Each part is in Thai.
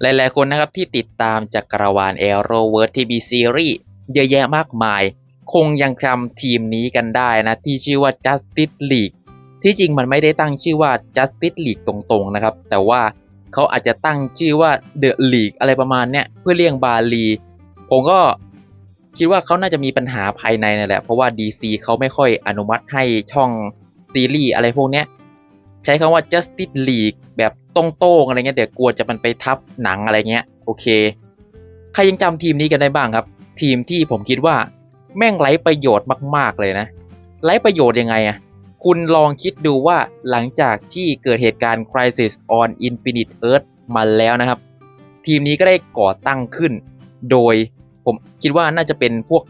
หลายๆคนนะครับที่ติดตามจักรวาล Arrowverse TV Series เยอะแยะมากมาย คงยังจำทีมนี้กันได้นะที่ชื่อว่า Justice League ที่จริงมันไม่ได้ตั้งชื่อว่า Justice League ตรงๆนะครับ แต่ว่าเขาอาจจะตั้งชื่อว่า The League อะไรประมาณเนี้ยเพื่อเลี่ยงบาลี ผมก็คิดว่าเขาน่าจะมีปัญหาภายในนั่นแหละ เพราะว่า DC เขาไม่ค่อยอนุมัติให้ช่องซีรีส์อะไรพวกเนี้ยใช้คำว่า Justice League แบบ ตรงๆอะไรเงี้ยเดี๋ยวกลัวจะมันไปทับหนังอะไรเงี้ย โอเค ใครยังจำทีมนี้กันได้บ้างครับ ทีมที่ผมคิดว่าแม่งไร้ประโยชน์มาก ๆ เลยนะไร้ประโยชน์ยังไงอะคุณลองคิดดูว่าหลังจากที่เกิดเหตุการณ์ Crisis on Infinite Earth มาแล้วนะครับ ทีมนี้ก็ได้ก่อตั้งขึ้น โดยผมคิดว่าน่าจะเป็นพวก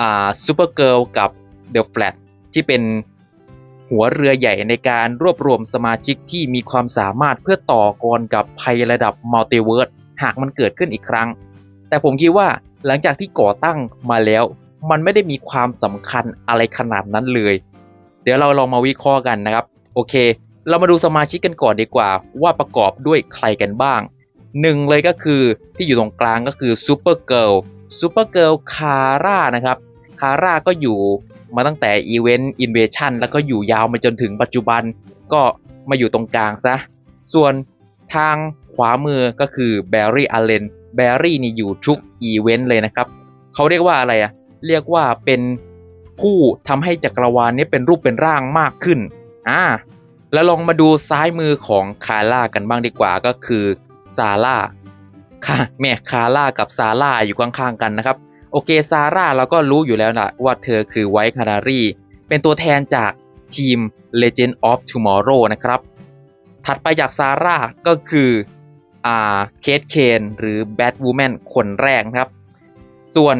อ่าซูเปอร์เกิลกับ The Flash ที่เป็น หัวเรือใหญ่ในการรวบรวมสมาชิกที่มีความสามารถเพื่อต่อกรกับภัยระดับมัลติเวิร์สหากมันเกิดขึ้นอีกครั้ง แต่ผมคิดว่าหลังจากที่ก่อตั้งมาแล้ว มันไม่ได้มีความสำคัญอะไรขนาดนั้นเลย เดี๋ยวเราลองมาวิเคราะห์กันนะครับ โอเค เรามาดูสมาชิกกันก่อนดีกว่า ว่าประกอบด้วยใครกันบ้างหนึ่งเลยก็คือที่อยู่ตรงกลางก็คือซูเปอร์เกิลซูเปอร์เกิลคาร่านะครับคาร่าก็อยู่ มาตั้งแต่อีเวนต์อินเวชั่นแล้วก็อยู่ยาวมาจนถึงปัจจุบันก็มาอยู่ตรงกลางซะ ส่วนทางขวามือก็คือแบร์รี่อ l เลนแบร์รี่นี่อยู่ทุกอีเวนต์เลยนะครับ เขาเรียกว่าอะไรอะเรียกว่าเป็นผู้ทำให้จักรวาลนี้เป็นรูปเป็นร่างมากขึ้น อ่า แล้วลองมาดูซ้ายมือของคาร่ากันบ้างดีกว่าก็คือซาร่าค่ะแม่คาร่ากับซาร่าอยู่ข้างๆกันนะครับ โอเคซาร่าเราก็รู้อยู่แล้วนะว่าเธอคือไวท์คานารีเป็นตัวแทนจากทีม Legend of Tomorrow นะครับ ถัดไปจากซาร่าก็คืออ่าเคทเคนหรือแบทวูแมนคนแรกครับ ส่วน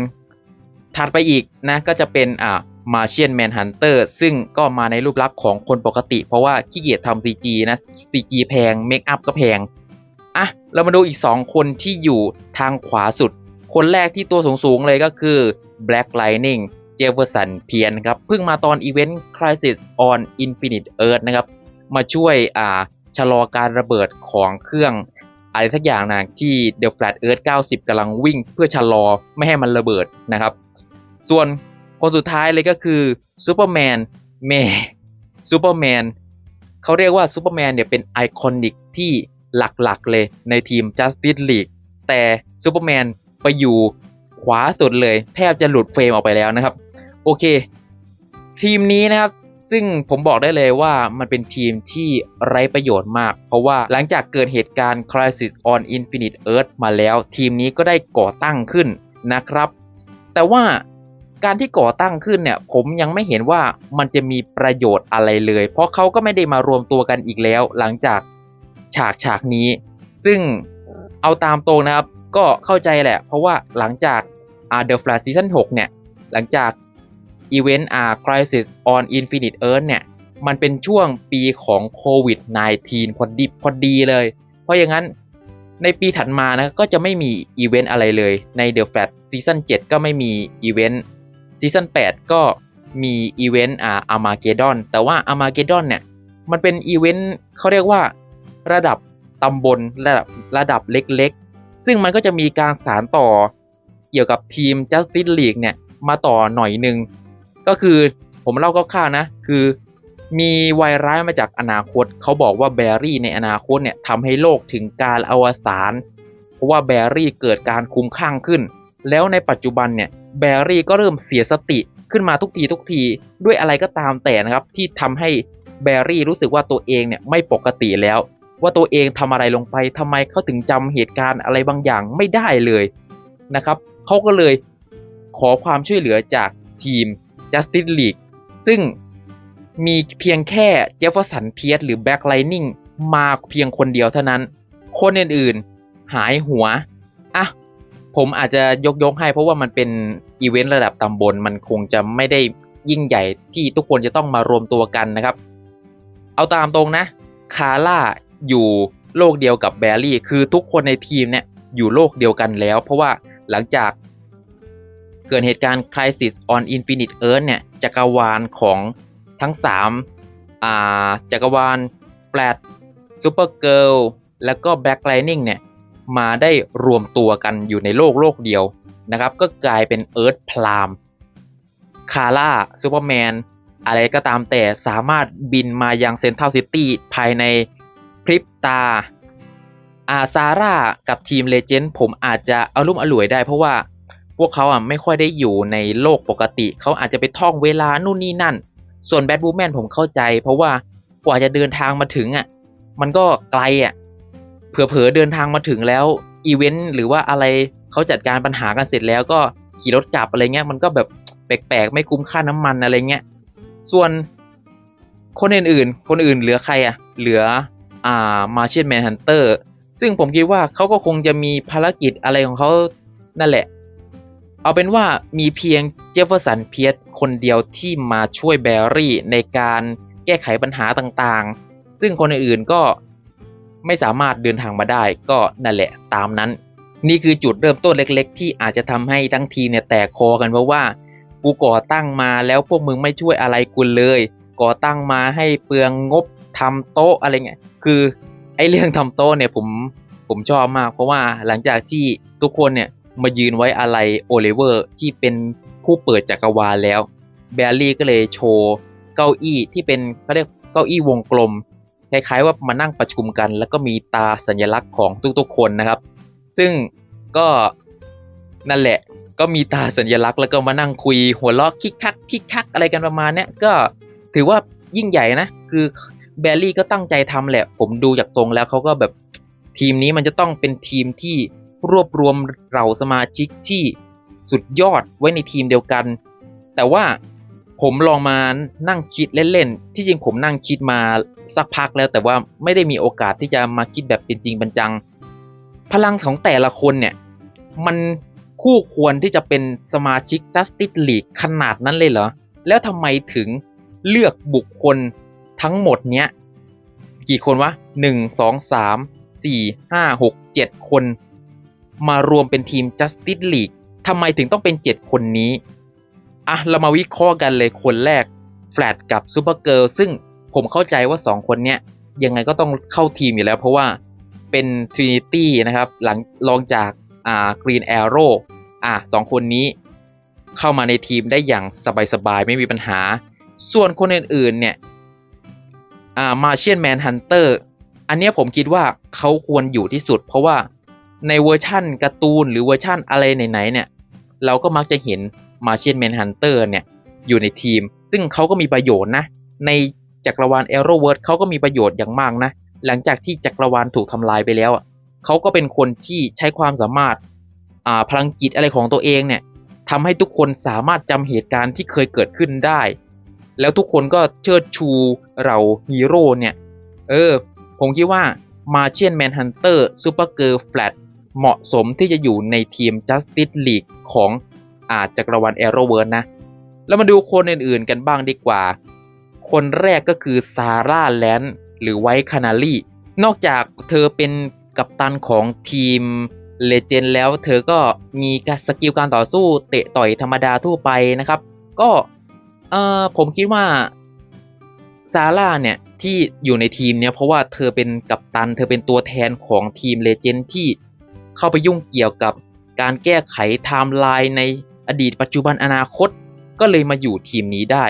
ถัดไปอีกนะก็จะเป็นอ่ามาเชียนแมนฮันเตอร์ซึ่งก็มาในรูปลักษณ์ของคนปกติ เพราะว่าขี้เกียจทำ CG นะ CG แพง เมคอัพก็แพง อะ เรามาดูอีก 2 คนที่อยู่ทางขวาสุด คนแรกที่ตัวสูงๆเลยก็คือ Black Lightning เจฟเฟอร์สันเพียนครับเพิ่งมาตอนอีเวนต์ Crisis on Infinite Earth นะครับมาช่วยอ่าชะลอการระเบิดของเครื่องอะไรทักอย่างนะที่ The Flat Earth 90กำลังวิ่งเพื่อชะลอไม่ให้มันระเบิดนะครับ ส่วนคนสุดท้ายเลยก็คือซูเปอร์แมนแม่ซูเปอร์แมนเขาเรียกว่าซูเปอร์แมนเนี่ยเป็นไอคอนิกที่หลักๆเลยในทีม Justice League แต่ซูเปอร์แมน ไปอยู่ขวาสุดเลย แทบจะหลุดเฟรมออกไปแล้วนะครับ โอเค ทีมนี้นะครับ ซึ่งผมบอกได้เลยว่ามันเป็นทีมที่ไร้ประโยชน์มาก เพราะว่าหลังจากเกิดเหตุการณ์ Crisis on Infinite Earth มาแล้ว ทีมนี้ก็ได้ก่อตั้งขึ้นนะครับ แต่ว่าการที่ก่อตั้งขึ้นเนี่ย ผมยังไม่เห็นว่ามันจะมีประโยชน์อะไรเลย เพราะเขาก็ไม่ได้มารวมตัวกันอีกแล้ว หลังจากฉากฉากนี้ ซึ่ง เอาตามตรงนะครับ ก็เข้าใจแหละ เพราะว่าหลังจากอ่า The Flash Season 6 เนี่ย หลังจากอีเวนต์อ่า Crisis on Infinite Earth เนี่ย มันเป็นช่วงปีของโควิด -19 พอดีพอดีเลย เพราะอย่างนั้นในปีถัดมานะ ก็จะไม่มีอีเวนต์อะไรเลย ใน The Flash Season 7 ก็ไม่มีอีเวนต์ซีซั่น8 ก็มีอีเวนต์อ่าอามาเกดอนแต่ว่าอามาเกดอนเนี่ย มันเป็นอีเวนต์เขาเรียกว่าระดับ ตำบลระดับระดับเล็กๆ ซึ่งมันก็จะมีการสารต่อเกี่ยวกับทีม Justice League เนี่ย มาต่อหน่อยหนึ่งก็คือผมเล่าคร่าวๆนะ คือมีไวร้ายมาจากอนาคต เขาบอกว่าแบรี่ในอนาคตเนี่ยทำให้โลกถึงการอวสานเพราะว่าแบรี่เกิดการคุ้มข้างขึ้น แล้วในปัจจุบันเนี่ยแบรี่ก็เริ่มเสียสติขึ้นมาทุกทีทุกทีด้วยอะไรก็ตามแต่นะครับ ที่ทำให้แบรี่รู้สึกว่าตัวเองเนี่ยไม่ปกติแล้ว ว่าตัวเองทำอะไรลงไปทำไมเขาถึงจำเหตุการณ์อะไรบางอย่างไม่ได้เลยนะครับเขาก็เลยขอความช่วยเหลือจากทีม Justice League ซึ่งมีเพียงแค่เจฟเฟอร์สันเพียสหรือแบ็คไลนิงมาเพียงคนเดียวเท่านั้น คนอื่นๆหายหัวอะผมอาจจะยกยกให้เพราะว่ามันเป็นอีเวนต์ระดับตำบลมันคงจะไม่ได้ยิ่งใหญ่ที่ทุกคนจะต้องมารวมตัวกันนะครับ เอาตามตรงนะ คาร่า อยู่โลกเดียวกับแบรี่ คือทุกคนในทีมเนี่ยอยู่โลกเดียวกันแล้ว เพราะว่าหลังจากเกิดเหตุการณ์ Crisis on Infinite Earth เนี่ยจักรวาลของทั้ง3อ่าจักรวาลแฟลตซูเปอร์เกิลแล้วก็แบล็กไลนิงเนี่ยมาได้รวมตัวกันอยู่ในโลกโลกเดียวนะครับ ก็กลายเป็นเอิร์ธพลามคาร่าซูเปอร์แมนอะไรก็ตามแต่สามารถบินมายังเซนทรัลซิตี้ภายใน พริบตาอาซาร่ากับทีมเลเจนด์ผมอาจจะเอารุ่มอร่วยได้ เพราะว่าพวกเขาอะไม่ค่อยได้อยู่ในโลกปกติ เขาอาจจะไปท่องเวลานู่นนี่นั่น ส่วนแบทบูแมนผมเข้าใจ เพราะว่ากว่าจะเดินทางมาถึงอะมันก็ไกลอะเผลอๆเดินทางมาถึงแล้วอีเวนต์หรือว่าอะไรเขาจัดการปัญหากันเสร็จแล้วก็ขี่รถกลับอะไรเงี้ยมันก็แบบแปลกๆ ไม่คุ้มค่าน้ำมันอะไรเงี้ยส่วนคนอื่นๆ คนอื่นเหลือใครอะ เหลือ อ่ามาเชียนแมนฮันเตอร์ซึ่งผมคิดว่าเขาก็คงจะมีภารกิจอะไรของเขานั่นแหละ เอาเป็นว่ามีเพียงเจฟเฟอร์สันเพียสคนเดียวที่มาช่วยแบรี่ในการแก้ไขปัญหาต่างๆ ซึ่งคนอื่นๆก็ไม่สามารถเดินทางมาได้ก็นั่นแหละตามนั้น นี่คือจุดเริ่มต้นเล็กๆ ที่อาจจะทำให้ทั้งทีเนี่ยแตกคอกันเพราะว่ากูก่อตั้งมาแล้วพวกมึงไม่ช่วยอะไรกูเลย ก่อตั้งมาให้เปลืองงบ ทำโต๊ะอะไรเงี้ยคือไอเรื่องทำโต๊ะเนี่ยผมผมชอบมาก เพราะว่าหลังจากที่ทุกคนเนี่ยมายืนไว้อะไรโอลิเวอร์ที่เป็นผู้เปิดจักรวาลแล้วแบลลี่ก็เลยโชว์เก้าอี้ที่เป็นเขาเรียกเก้าอี้วงกลมคล้ายๆว่ามานั่งประชุมกัน แล้วก็มีตาสัญลักษณ์ของทุกๆคนนะครับ ซึ่งก็นั่นแหละก็มีตาสัญลักษณ์แล้วก็มานั่งคุยหัวเราะคิกคักคิกคักอะไรกันประมาณเนี้ยก็ถือว่ายิ่งใหญ่นะ คือ แบลลี่ก็ตั้งใจทำแหละ ผมดูจากทรงแล้วเขาก็แบบทีมนี้มันจะต้องเป็นทีมที่รวบรวมเหล่าสมาชิกที่สุดยอดไว้ในทีมเดียวกัน แต่ว่าผมลองมานั่งคิดเล่นๆ ที่จริงผมนั่งคิดมาสักพักแล้วแต่ว่าไม่ได้มีโอกาสที่จะมาคิดแบบเป็นจริงเป็นจัง พลังของแต่ละคนเนี่ย มันคู่ควรที่จะเป็นสมาชิก Justice League ขนาดนั้นเลยเหรอ แล้วทำไมถึงเลือกบุคคล ทั้งหมดเนี้ยกี่คนวะหนึ่งสองสามสี่ห้าหกเจ็ดคน มารวมเป็นทีม Justice League ทำไมถึงต้องเป็นเจ็ดคนนี้อะเรามาวิเคราะห์กันเลยคนแรกแฟลตกับซูเปอร์เกิร์ลซึ่งผมเข้าใจว่าสองคนเนี้ยยังไงก็ต้องเข้าทีมอยู่แล้วเพราะว่าเป็น Trinity นะครับหลังรองจากอ่า Green Arrow อะสองคนนี้เข้ามาในทีมได้อย่างสบายๆ ไม่มีปัญหา ส่วนคนอื่นๆเนี่ย อ่า Martian Manhunter อันนี้ผมคิดว่าเขาควรอยู่ที่สุด เพราะว่าในเวอร์ชั่นการ์ตูนหรือเวอร์ชั่นอะไรไหนๆเนี่ย เราก็มักจะเห็น Martian Manhunter เนี่ย อยู่ในทีม ซึ่งเขาก็มีประโยชน์นะ ในจักรวาล Arrowverse เขาก็มีประโยชน์อย่างมากนะ หลังจากที่จักรวาลถูกทำลายไปแล้วอะเขาก็เป็นคนที่ใช้ความสามารถอ่าพลังจิตอะไรของตัวเองเนี่ยทำให้ทุกคนสามารถจำเหตุการณ์ที่เคยเกิดขึ้นได้ แล้วทุกคนก็เชิดชูเราฮีโร่เนี่ย เออ ผมคิดว่า Martian Manhunter Supergirl Flash เหมาะสมที่จะอยู่ในทีม Justice League ของอาจักรวาล Arrowverse นะ แล้วมาดูคนอื่นๆกันบ้างดีกว่า คนแรกก็คือซาร่าแลนด์หรือไวท์คานาลีนอกจากเธอเป็นกัปตันของทีมเลเจนแล้วเธอก็มีสกิลการต่อสู้เตะต่อยธรรมดาทั่วไปนะครับ ก็ เออผมคิดว่าซาร่าเนี่ยที่อยู่ในทีมเนี่ยเพราะว่าเธอเป็นกัปตัน เธอเป็นตัวแทนของทีมเลเจนด์ที่เข้าไปยุ่งเกี่ยวกับการแก้ไขไทม์ไลน์ในอดีตปัจจุบันอนาคตก็เลยมาอยู่ทีมนี้ได้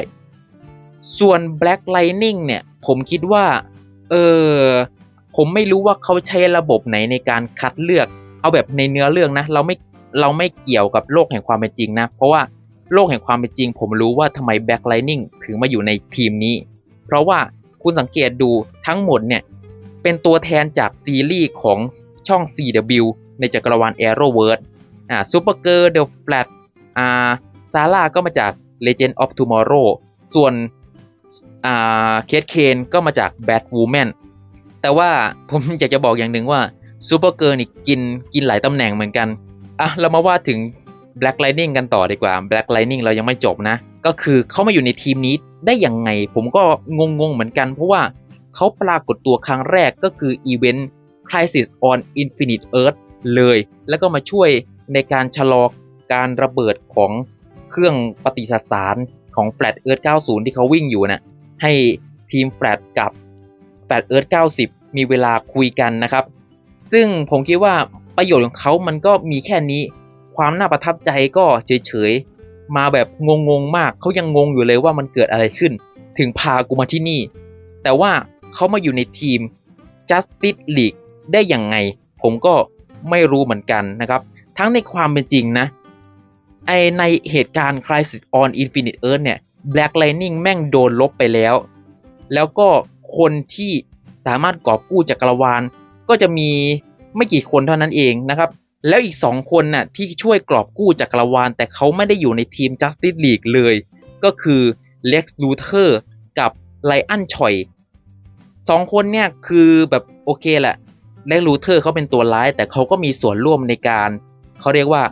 ส่วน Black Lightning เนี่ยผมคิดว่า เออผมไม่รู้ว่าเขาใช้ระบบไหนในการคัดเลือก เอาแบบในเนื้อเรื่องนะ เราไม่เราไม่เกี่ยวกับโลกแห่งความเป็นจริงนะ เพราะว่า โลกแห่งความเป็นจริง ผมรู้ว่าทำไม Black Lightning ถึงมาอยู่ในทีมนี้ เพราะว่าคุณสังเกตดูทั้งหมดเนี่ย เป็นตัวแทนจากซีรีส์ของช่อง CW ในจักรวาล Arrowverse อ่า Supergirl The Flash อ่าซาร่าก็มาจาก Legend of Tomorrow ส่วนอ่าเคทเคนก็มาจาก Batwoman แต่ว่าผมอยากจะบอกอย่างหนึ่งว่า Supergirl นี่กินกินหลายตำแหน่งเหมือนกัน อะ เรามาว่าถึง Black Lightning กันต่อดีกว่า Black Lightning เรายังไม่จบนะ ก็คือเขามาอยู่ในทีมนี้ได้ยังไง ผมก็งงๆเหมือนกัน เพราะว่าเขาปรากฏตัวครั้งแรกก็คืออีเวนต์ Crisis on Infinite Earth เลย แล้วก็มาช่วยในการชะลอการระเบิดของเครื่องปฏิสสารของ Flat Earth 90 ที่เขาวิ่งอยู่นะ่ะให้ทีม Flat กับ Flat Earth 90 มีเวลาคุยกันนะครับ ซึ่งผมคิดว่าประโยชน์ของเขามันก็มีแค่นี้ ความน่าประทับใจก็เฉยๆ มาแบบงงๆ มาก เขายังงงอยู่เลยว่ามันเกิดอะไรขึ้น ถึงพากูมาที่นี่ แต่ว่าเขามาอยู่ในทีม Justice League ได้ยังไง ผมก็ไม่รู้เหมือนกันนะครับ ทั้งในความเป็นจริงนะ ไอในเหตุการณ์ Crisis on Infinite Earth เนี่ย Black Lightning แม่งโดนลบไปแล้ว แล้วก็คนที่สามารถกอบกู้จักรวาล ก็จะมีไม่กี่คนเท่านั้นเองนะครับ แล้วอีกสองคนน่ะที่ช่วยกรอบกู้จักรวาล แต่เขาไม่ได้อยู่ในทีม Justice League เลย ก็คือ Lex Luthor กับ Lion Choi สองคนเนี่ยคือแบบโอเคแหละ Lex Luthor เขาเป็นตัวร้าย แต่เขาก็มีส่วนร่วมในการเขาเรียกว่า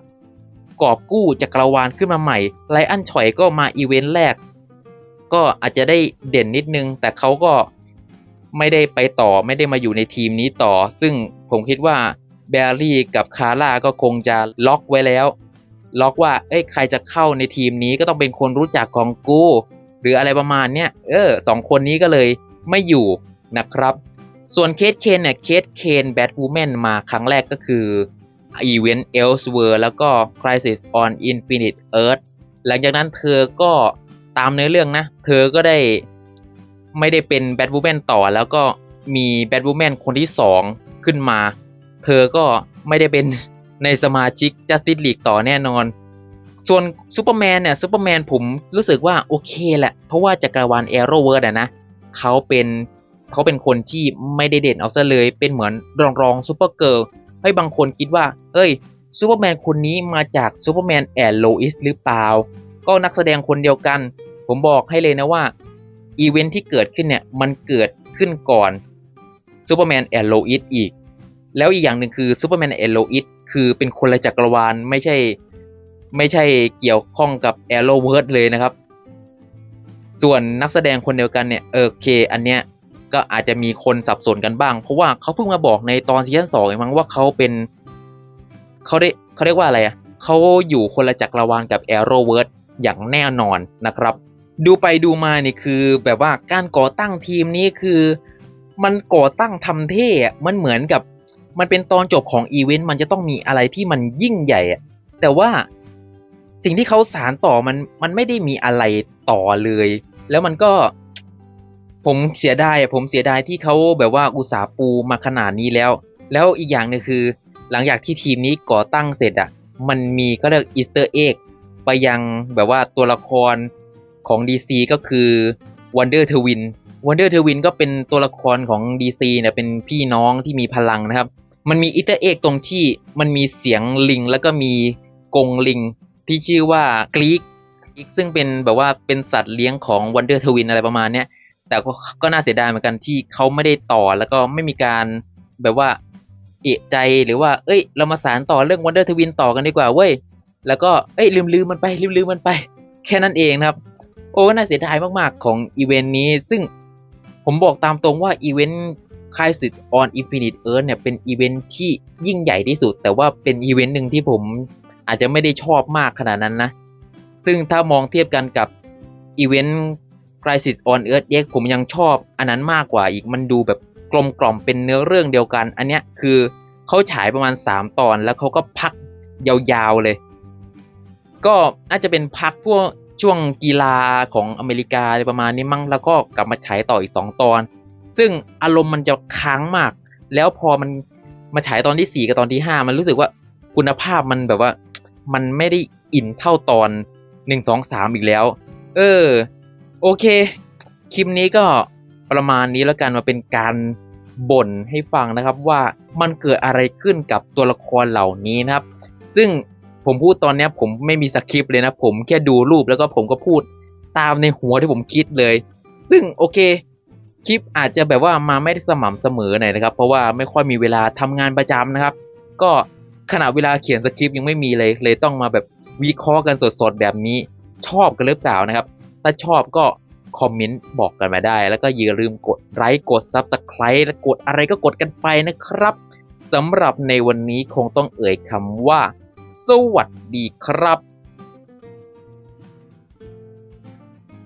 กอบกู้จักรวาลขึ้นมาใหม่ Lion Choi ก็มาอีเวนต์แรก ก็อาจจะได้เด่นนิดนึง แต่เขาก็ไม่ได้ไปต่อไม่ได้มาอยู่ในทีมนี้ต่อ ซึ่งผมคิดว่า แบรี่กับคาร่าก็คงจะล็อกไว้แล้ว ล็อกว่า เอ้ยใครจะเข้าในทีมนี้ก็ต้องเป็นคนรู้จักของกู หรืออะไรประมาณเนี้ยเออสองคนนี้ก็เลยไม่อยู่นะครับ ส่วนเคสเคนเนี่ยเคสเคนแบทวูแมนมาครั้งแรกก็คืออีเวนต์ Elsewhere แล้วก็ Crisis on Infinite Earth หลังจากนั้นเธอก็ตามเนื้อเรื่องนะ เธอก็ได้ไม่ได้เป็นแบทวูแมนต่อแล้วก็มีแบทวูแมนคนที่สองขึ้นมา เธอก็ไม่ได้เป็นในสมาชิก Justice League ต่อแน่นอน ส่วนซูเปอร์แมนเนี่ยซูเปอร์แมนผมรู้สึกว่าโอเคแหละ เพราะว่าจักรวาล Arrowverse อะนะเขาเป็นเขาเป็นคนที่ไม่ได้เด่นเอาซะเลย เป็นเหมือนรองรองซูเปอร์เกิร์ลให้บางคนคิดว่า เอ้ยซูเปอร์แมนคนนี้มาจากซูเปอร์แมนแอนโลอิสหรือเปล่า ก็นักแสดงคนเดียวกัน ผมบอกให้เลยนะว่าอีเวนท์ที่เกิดขึ้นเนี่ย มันเกิดขึ้นก่อนซูเปอร์แมนแอนโลอิสอีก แล้วอีกอย่างหนึ่งคือซูเปอร์แมนแอนโลอิสคือเป็นคนละจักรวาลไม่ใช่ ไม่ใช่เกี่ยวข้องกับแอโรเวิร์ดเลยนะครับ ส่วนนักแสดงคนเดียวกันเนี่ยโอเค อันเนี้ยก็อาจจะมีคนสับสนกันบ้าง เพราะว่าเขาเพิ่งมาบอกในตอนซีซั่นสองเองมั้งว่าเขาเป็นเขาได้เขาเรียกว่าอะไรอะเขาอยู่คนละจักรวาลกับ Arrowverse อย่างแน่นอนนะครับ ดูไปดูมานี่คือแบบว่าการก่อตั้งทีมนี้คือ มันก่อตั้งทำเท่มันเหมือนกับ มันเป็นตอนจบของอีเวนต์มันจะต้องมีอะไรที่มันยิ่งใหญ่อะแต่ว่าสิ่งที่เขาสารต่อมันมันไม่ได้มีอะไรต่อเลย แล้วมันก็ ผมเสียดายผมเสียดายที่เขาแบบว่าอุตสาห์ปูมาขนาดนี้แล้ว แล้วอีกอย่างนึงคือ หลังจากที่ทีมนี้ก่อตั้งเสร็จอะมันมีก็เรียกอีสเตอร์เอ็กไปยังแบบว่าตัวละครของ DC ก็คือ Wonder Twin Wonder Twin ก็เป็นตัวละครของ DC เนี่ยเป็นพี่น้องที่มีพลังนะครับ มันมีอีสเตอร์เอ็กตรงที่มันมีเสียงลิง แล้วก็มีกงลิง ที่ชื่อว่ากรีกอีกซึ่งเป็นแบบว่าเป็นสัตว์เลี้ยงของ Wonder Twin อะไรประมาณเนี้ยแต่ก็น่าเสียดายเหมือนกันที่เขาไม่ได้ต่อแล้วก็ไม่มีการแบบว่าเอะใจหรือว่า เอ้ย เรามาสารต่อเรื่อง Wonder Twin ต่อกันดีกว่าเว้ยแล้วก็เอ้ยลืมลืมมันไปลืมลืมมันไป แค่นั้นเองนะครับ โอ้น่าเสียดายมากๆของอีเวนต์นี้ ซึ่งผมบอกตามตรงว่าอีเวนต์ Crisis on Infinite Earth เนี่ยเป็นอีเวนต์ที่ยิ่งใหญ่ที่สุด แต่ว่าเป็นอีเวนต์หนึ่งที่ผมอาจจะไม่ได้ชอบมากขนาดนั้นนะ ซึ่งถ้ามองเทียบกันกับอีเวนต์ Crisis on Earth X ผมยังชอบอันนั้นมากกว่าอีกมันดูแบบกลมกล่อมเป็นเนื้อเรื่องเดียวกัน อันเนี้ยคือเขาฉายประมาณ 3 ตอนแล้วเขาก็พักยาวๆเลย ก็น่าจะเป็นพักพวกช่วงกีฬาของอเมริกาอะไรประมาณนี้มั้งแล้วก็กลับมาฉายต่ออีก 2 ตอน ซึ่งอารมณ์มันจะค้างมาก แล้วพอมันมาฉายตอนที่ 4 กับตอนที่ 5 มันรู้สึกว่าคุณภาพมันแบบว่า มันไม่ได้อินเท่าตอน 1 2 3 อีกแล้ว เออ โอเค คลิปนี้ก็ประมาณนี้แล้วกันมาเป็นการบ่นให้ฟังนะครับว่ามันเกิดอะไรขึ้นกับตัวละครเหล่านี้นะครับ ซึ่งผมพูดตอนนี้ผมไม่มีสคริปต์เลยนะ ผมแค่ดูรูปแล้วก็ผมก็พูดตามในหัวที่ผมคิดเลย ซึ่งโอเค คลิปอาจจะแบบว่ามาไม่สม่ำเสมอหน่อยนะครับ เพราะว่าไม่ค่อยมีเวลาทำงานประจำนะครับ ก็ขณะเวลาเขียนสคริปต์ยังไม่มีเลย เลยต้องมาแบบวิเคราะห์กันสดๆแบบนี้ ชอบกันหรือเปล่านะครับ ถ้าชอบก็คอมเมนต์บอกกันมาได้ แล้วก็อย่าลืมกดไลค์กด Subscribe และกดอะไรก็กดกันไปนะครับสำหรับในวันนี้คงต้องเอ่ยคำว่า สวัสดีครับ